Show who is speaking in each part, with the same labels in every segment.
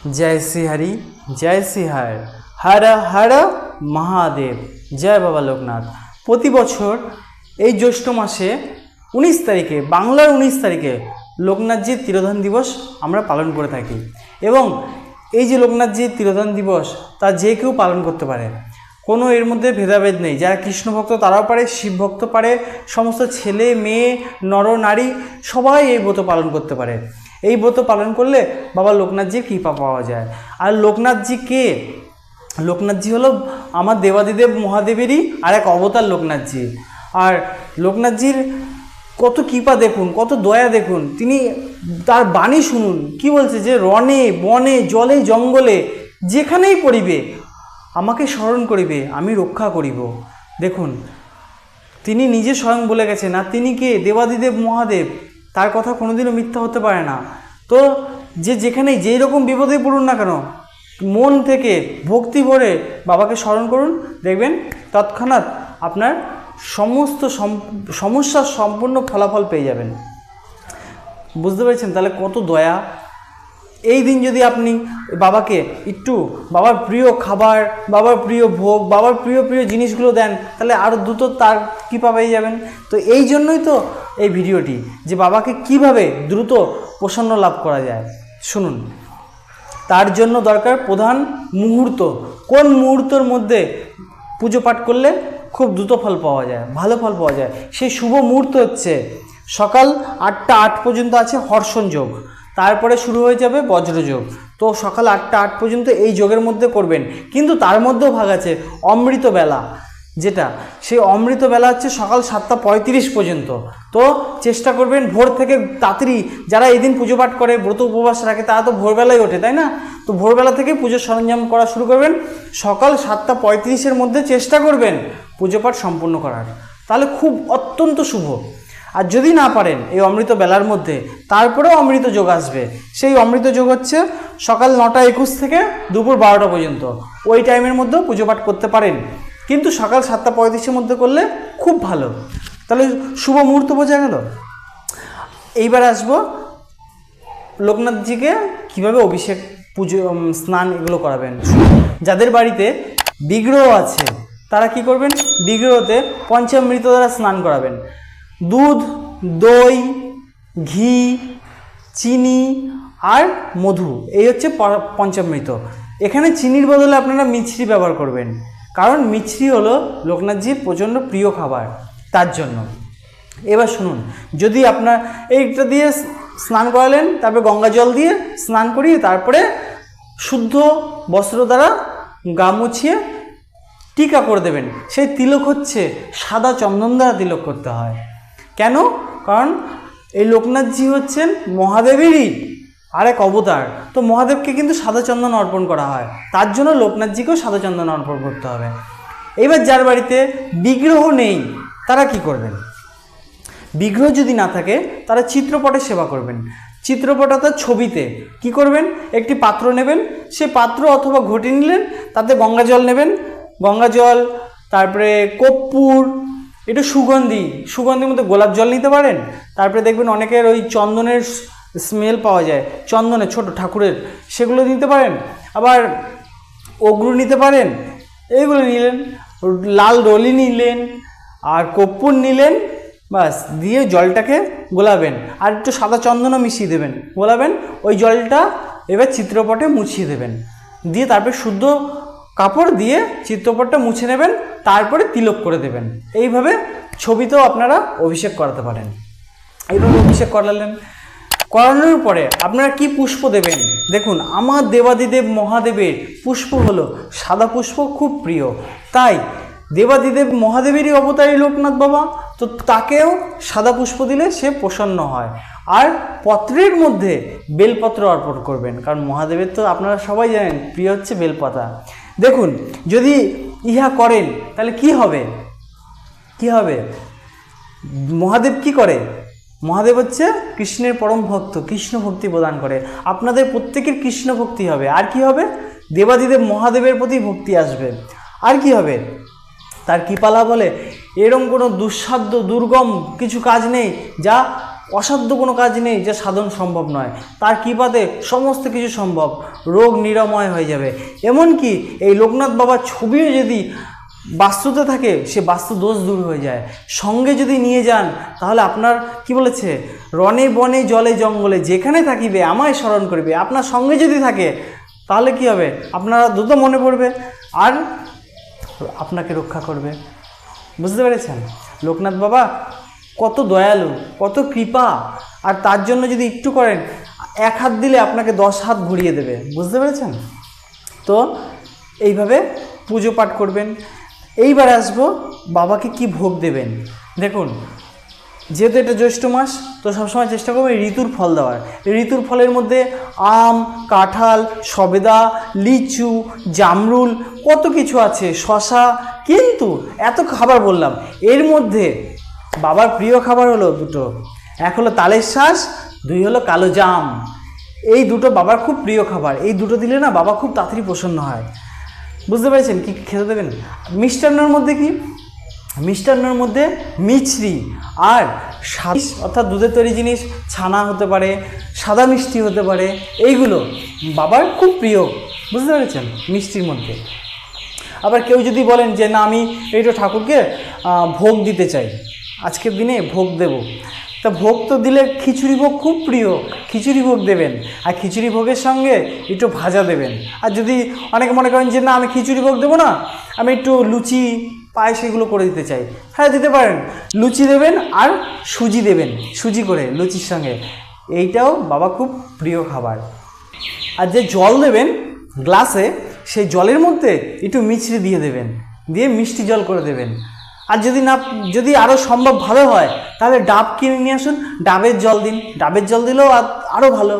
Speaker 1: জয় শ্রী হরি জয় শ্রী হর হর হর মহাদেব জয় বাবা লোকনাথ প্রতি বছর এই জ্যৈষ্ঠ মাসে উনিশ তারিখে, বাংলার উনিশ তারিখে লোকনাথজির তিরোধান দিবস আমরা পালন করে থাকি এবং এই যে লোকনাথজির তিরোধান দিবস, তা যে কেউ পালন করতে পারে। কোনো এর মধ্যে ভেদাভেদ নেই। যারা কৃষ্ণ ভক্ত তারাও পারে শিব ভক্ত পারে, সমস্ত ছেলে, মেয়ে, নর, নারী, সবাই এই ব্রত পালন করতে পারে। এই ব্রত পালন করলে বাবা লোকনাথজির কৃপা পাওয়া যায়। আর লোকনাথজি কে? লোকনাথজি হলো আমার দেবাদিদেব মহাদেবেরই আর এক অবতার লোকনাথজি। আর লোকনাথজির কত কৃপা দেখুন, কত দয়া দেখুন। তিনি তার বাণী শুনুন। কি বলছে যে রনে বনে, জলে, জঙ্গলে, যেখানেই পড়িবে, আমাকে স্মরণ করিবে, আমি রক্ষা করিব। দেখুন, তিনি নিজে স্বয়ং বলে গেছেন, আর তিনি কে? দেবাদিদেব মহাদেব। তার কথা কোনোদিনও মিথ্যা হতে পারে না। তো যে যেখানে যেই রকম বিপদে পড়ুন না কেন, মন থেকে ভক্তি ভরে বাবাকে স্মরণ করুন। দেখবেন তৎক্ষণাৎ আপনার সমস্ত সম- সমস্যার সম্পূর্ণ ফলাফল পেয়ে যাবেন। বুঝতে পেরেছেন? তাহলে কত দয়া এই দিন যদি আপনি বাবাকে একটু বাবার প্রিয় খাবার, বাবার প্রিয় ভোগ, বাবার প্রিয় প্রিয় জিনিসগুলো দেন, তাহলে আরও দ্রুত তার কৃপা পেয়ে যাবেন। তো এই জন্যই তো এই ভিডিওটি, যে বাবাকে কীভাবে দ্রুত প্রসন্ন লাভ করা যায়। শুনুন, তার জন্য দরকার প্রধান মুহূর্ত। কোন মুহূর্তের মধ্যে পুজো পাঠ করলে খুব দ্রুত ফল পাওয়া যায়, ভালো ফল পাওয়া যায়? সেই শুভ মুহূর্ত হচ্ছে সকাল আটটা আট পর্যন্ত আছে হর্ষণ যোগ। তারপরে শুরু হয়ে যাবে বজ্রযোগ। তো সকাল আটটা আট পর্যন্ত এই যোগের মধ্যে করবেন। কিন্তু তার মধ্যেও ভাগ আছে অমৃত বেলা যেটা, সেই অমৃত বেলা হচ্ছে সকাল সাতটা পঁয়ত্রিশ পর্যন্ত। তো চেষ্টা করবেন ভোর থেকে তাড়াতাড়ি, যারা এই দিন পুজো পাঠ করে, ব্রত উপবাস রাখে, তারা তো ভোরবেলায় ওঠে, তাই না? তো ভোরবেলা থেকে পুজোর সরঞ্জাম করা শুরু করবেন। সকাল সাতটা পঁয়ত্রিশের মধ্যে চেষ্টা করবেন পুজো পাঠ সম্পূর্ণ করার। তাহলে খুব অত্যন্ত শুভ। আর যদি না পারেন এই অমৃত বেলার মধ্যে, তারপরেও অমৃত যোগ আসবে। সেই অমৃত যোগ হচ্ছে সকাল নটা একুশ থেকে দুপুর বারোটা পর্যন্ত। ওই টাইমের মধ্যেও পুজো পাঠ করতে পারেন। কিন্তু সকাল সাতটা পঁয়ত্রিশের মধ্যে করলে খুব ভালো। তাহলে শুভ মুহূর্ত বোঝা গেল? এইবার আসব লোকনাথজিকে কীভাবে অভিষেক পুজো স্নান এগুলো করাবেন। যাদের বাড়িতে বিগ্রহ আছে, তারা কি করবেন? বিগ্রহতে পঞ্চামৃত দ্বারা স্নান করাবেন। দুধ, দই, ঘি, চিনি আর মধু। এই হচ্ছে পঞ্চামৃত। এখানে চিনির বদলে আপনারা মিছরি ব্যবহার করবেন। কারণ মিছরি হলো লোকনাথজির প্রচণ্ড প্রিয় খাবার, তার জন্য। এবার শুনুন, যদি আপনার এইটা দিয়ে স্নান করালেন, তারপরে গঙ্গা জল দিয়ে স্নান করিয়ে তারপরে শুদ্ধ বস্ত্র দ্বারা গা মুছিয়ে টিকা করে দেবেন। সেই তিলক হচ্ছে সাদা চন্দন দ্বারা তিলক করতে হয়। কেন? কারণ এই লোকনাথজি হচ্ছেন মহাদেবেরই আরেক অবতার। তো মহাদেবকে কিন্তু সাদা চন্দন অর্পণ করা হয়। তার জন্য লোকনাথজিকেও সাদা চন্দন অর্পণ করতে হবে। এবার যার বাড়িতে বিগ্রহ নেই, তারা কি করবেন? বিগ্রহ যদি না থাকে, তারা চিত্রপটে সেবা করবেন। চিত্রপট অর্থাৎ ছবিতে কি করবেন? একটি পাত্র নেবেন। সে পাত্র অথবা ঘটি নিলেন, তাতে গঙ্গা জল নেবেন। গঙ্গা জল, তারপরে কর্পূর একটু সুগন্ধি, সুগন্ধির মধ্যে গোলাপ জল নিতে পারেন। তারপরে দেখবেন অনেকের ওই চন্দনের স্মেল পাওয়া যায় চন্দনের ছোট ঠাকুরের, সেগুলো নিতে পারেন। আবার অগ্রু নিতে পারেন, এইগুলো নিলেন, লাল রলি নিলেন, আর কর্পূর নিলেন, বাস, দিয়ে জলটাকে গোলাবেন। আর একটু সাদা চন্দনও মিশিয়ে দেবেন, গোলাবেন, ওই জলটা এবার চিত্রপটে মুছিয়ে দেবেন। দিয়ে তারপরে শুদ্ধ কাপড় দিয়ে চিত্রপটটা মুছে নেবেন, তারপরে তিলক করে দেবেন। এইভাবে ছবিতেও আপনারা অভিষেক করাতে পারেন। এইভাবে অভিষেক করালেন। করানোর পরে আপনারা কি পুষ্প দেবেন? দেখুন, আমার দেবাদিদেব মহাদেবের পুষ্প হলো সাদা পুষ্প, খুব প্রিয়। তাই দেবাদিদেব মহাদেবেরই অবতারী লোকনাথ বাবা, তো তাকেও সাদা পুষ্প দিলে সে প্রসন্ন হয়। আর পত্রের মধ্যে বেলপত্র অর্পণ করবেন, কারণ মহাদেবের তো আপনারা সবাই জানেন, প্রিয় হচ্ছে বেলপাতা। দেখুন, যদি ইহা করেন, তাহলে কি হবে? কি হবে? মহাদেব কি করে? মহাদেব হচ্ছে কৃষ্ণের পরম ভক্ত, কৃষ্ণ ভক্তি প্রদান করে। আপনাদের প্রত্যেকের কৃষ্ণ ভক্তি হবে। আর কি হবে? দেবাদিদেব মহাদেবের প্রতি ভক্তি আসবে। আর কি হবে? তার কৃপালা বলে, এরম কোনো দুঃসাধ্য, দুর্গম কিছু কাজ নেই যা অসাধ্য কোনো কাজ নেই যে সাধন সম্ভব নয়। তার কৃপাতে সমস্ত কিছু সম্ভব। রোগ নিরাময় হয়ে যাবে। এমনকি এই লোকনাথ বাবার ছবিও যদি বাস্তুতে থাকে, সে বাস্তু দোষ দূর হয়ে যায়। সঙ্গে যদি নিয়ে যান, তাহলে আপনার কি বলেছে? রনে বনে জলে জঙ্গলে যেখানে থাকিবে, আমায় স্মরণ করবে। আপনার সঙ্গে যদি থাকে, তাহলে কি হবে? আপনারা দ্রুত মনে পড়বে। আর আপনাকে রক্ষা করবে। বুঝতে পেরেছেন? লোকনাথ বাবা কত দয়ালু, কত কৃপা। আর তার জন্য যদি একটু করেন, এক হাত দিলে আপনাকে দশ হাত ঘুরিয়ে দেবে। বুঝতে পেরেছেন? তো এইভাবে পুজো পাঠ করবেন। এইবার আসব বাবাকে কি ভোগ দেবেন। দেখুন, যেহেতু এটা জ্যৈষ্ঠ মাস, তো সবসময় চেষ্টা করব ঋতুর ফল দেওয়ার। ঋতুর ফলের মধ্যে আম, কাঁঠাল, সবেদা, লিচু, জামরুল, কত কিছু আছে, শশা। কিন্তু এত খাবার বললাম, এর মধ্যে বাবার প্রিয় খাবার হলো দুটো। এক হলো তালের শ্বাস দুই হলো কালো জাম। এই দুটো বাবার খুব প্রিয় খাবার। এই দুটো দিলে না বাবা খুব তাড়াতাড়ি প্রসন্ন হয়। বুঝতে পেরেছেন? কি খেতে দেবেন? মিষ্টান্নর মধ্যে কি? মিষ্টান্নর মধ্যে মিছরি আর স্বাদ অর্থাৎ দুধের তৈরি জিনিস, ছানা হতে পারে, সাদা মিষ্টি হতে পারে, এইগুলো বাবার খুব প্রিয়। বুঝতে পেরেছেন? মিষ্টির মধ্যে। আবার কেউ যদি বলেন যে, না, আমি এইটা ঠাকুরকে ভোগ দিতে চাই। আজকের দিনে ভোগ দেব। তা ভোগ তো দিলে খিচুড়ি ভোগ খুব প্রিয়। খিচুড়ি ভোগ দেবেন। আর খিচুড়ি ভোগের সঙ্গে একটু ভাজা দেবেন। আর যদি অনেকে মনে করেন যে, না, আমি খিচুড়ি ভোগ দেবো না। আমি একটু লুচি, পায়েস এগুলো করে দিতে চাই। হ্যাঁ দিতে পারেন। লুচি দেবেন আর সুজি দেবেন, সুজি করে লুচির সঙ্গে। এইটাও বাবা খুব প্রিয় খাবার। আর যে জল দেবেন গ্লাসে, সেই জলের মধ্যে একটু মিছরি দিয়ে দেবেন। দিয়ে মিষ্টি জল করে দেবেন। আর যদি না যদি আরও সম্ভব ভালো হয়, তাহলে ডাব কিনে নিয়ে আসুন, ডাবের জল দিন। ডাবের জল দিলেও আর- আরও ভালো।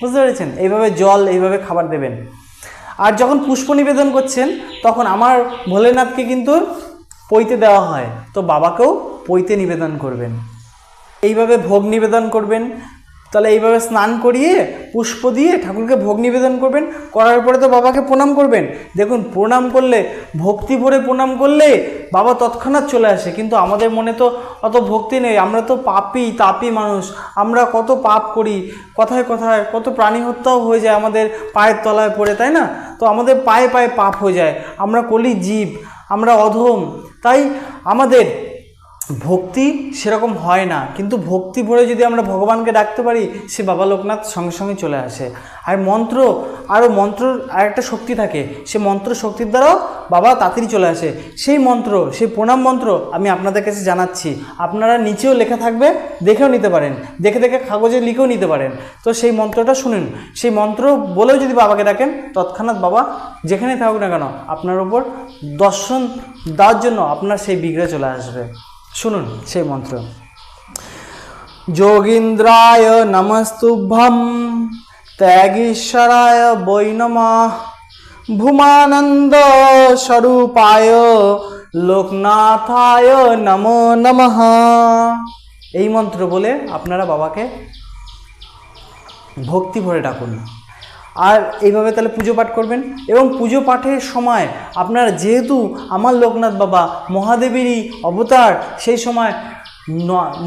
Speaker 1: বুঝতে পেরেছেন? এইভাবে জল, এইভাবে খাবার দেবেন। আর যখন পুষ্প নিবেদন করছেন, তখন আমার ভোলেনাথকে কিন্তু পইতে দেওয়া হয়। তো বাবাকেও পইতে নিবেদন করবেন। এইভাবে ভোগ নিবেদন করবেন। তাহলে এইভাবে স্নান করিয়ে, পুষ্প দিয়ে ঠাকুরকে ভোগ নিবেদন করবেন। করার পরে তো বাবাকে প্রণাম করবেন। দেখুন, প্রণাম করলে, ভক্তি ভরে প্রণাম করলে বাবা তৎক্ষণাৎ চলে আসে। কিন্তু আমাদের মনে তো অত ভক্তি নেই। আমরা তো পাপি, তাপি মানুষ। আমরা কত পাপ করি, কথায় কথায় কত প্রাণী হত্যাও হয়ে যায় আমাদের পায়ের তলায় পড়ে, তাই না? তো আমাদের পায়ে পায়ে পাপ হয়ে যায়। আমরা কলি জীব, আমরা অধম। তাই আমাদের ভক্তি সেরকম হয় না। কিন্তু ভক্তি ভরে যদি আমরা ভগবানকে ডাকতে পারি, সে বাবা লোকনাথ সঙ্গে সঙ্গে চলে আসে। আর মন্ত্র আরও মন্ত্রর আর একটা শক্তি থাকে, সে মন্ত্র শক্তির দ্বারাও বাবা তাড়াতাড়ি চলে আসে। সেই মন্ত্র, সেই প্রণাম মন্ত্র আমি আপনাদের কাছে জানাচ্ছি। আপনারা নিচেও লেখা থাকবে, দেখেও নিতে পারেন। দেখে দেখে কাগজে লিখেও নিতে পারেন। তো সেই মন্ত্রটা শুনুন। সেই মন্ত্র বলেও যদি বাবাকে ডাকেন, তৎক্ষণাৎ বাবা যেখানে থাকুক না কেন, আপনার ওপর দর্শন দেওয়ার জন্য আপনার সেই বিগ্রহ চলে আসবে। শুনুন, সেই মন্ত্র। যোগীন্দ্রায় নমস্তুভ্যম, ত্যাগীশ্বরায় বৈ নমঃ। ভূমানন্দ স্বরূপায় লোকনাথায় নমো নমঃ। এই মন্ত্র বলে আপনারা বাবাকে ভক্তি ভরে ডাকুন। আর এইভাবে তাহলে পুজো পাঠ করবেন। এবং পুজো পাঠের সময় আপনারা যেহেতু আমার লোকনাথ বাবা মহাদেবেরই অবতার, সেই সময়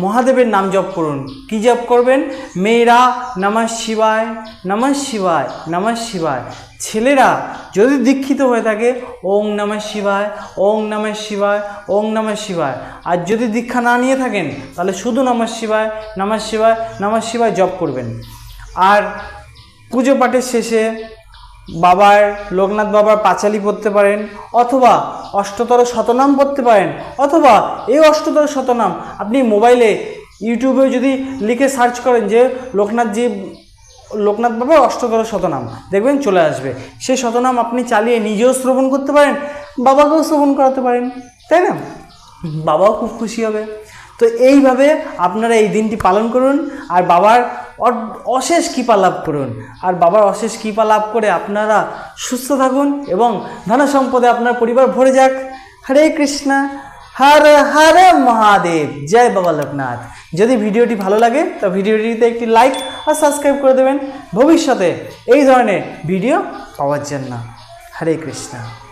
Speaker 1: মহাদেবের নাম জপ করুন। কি জপ করবেন? মেয়েরা নমঃ শিবায় নমঃ শিবায় নমঃ শিবায়। ছেলেরা যদি দীক্ষিত হয়ে থাকে, ওং নমঃ শিবায়, ওং নমঃ শিবায়, ওং নমঃ শিবায়। আর যদি দীক্ষা না নিয়ে থাকেন, তাহলে শুধু নমঃ শিবায় নমঃ শিবায় নমঃ শিবায় জপ করবেন। আর পুজো পাঠের শেষে বাবার লোকনাথ বাবার পাঁচালি পড়তে পারেন, অথবা অষ্টতর শতনাম পড়তে পারেন, অথবা এই অষ্টতর শতনাম আপনি মোবাইলে ইউটিউবে যদি লিখে সার্চ করেন যে লোকনাথজি, লোকনাথ বাবার অষ্টতর শতনাম, দেখবেন চলে আসবে। সেই শতনাম আপনি চালিয়ে নিজেও শ্রবণ করতে পারেন, বাবাকেও শ্রবণ করাতে পারেন, তাই না? বাবাও খুব খুশি হবে। তো এইভাবে আপনারা এই দিনটি পালন করুন, আর বাবার অশেষ কৃপা লাভ করুন। আর বাবার অশেষ কৃপা লাভ করে আপনারা সুস্থ থাকুন এবং ধন সম্পদে আপনার পরিবার ভরে যাক। হরে কৃষ্ণা, হর হর মহাদেব, জয় বাবা লোকনাথ। যদি ভিডিওটি ভালো লাগে, তো ভিডিওটিতে একটি লাইক আর সাবস্ক্রাইব করে দেবেন। ভবিষ্যতে এই ধরনের ভিডিও পাওয়ার জন্য। হরে কৃষ্ণা।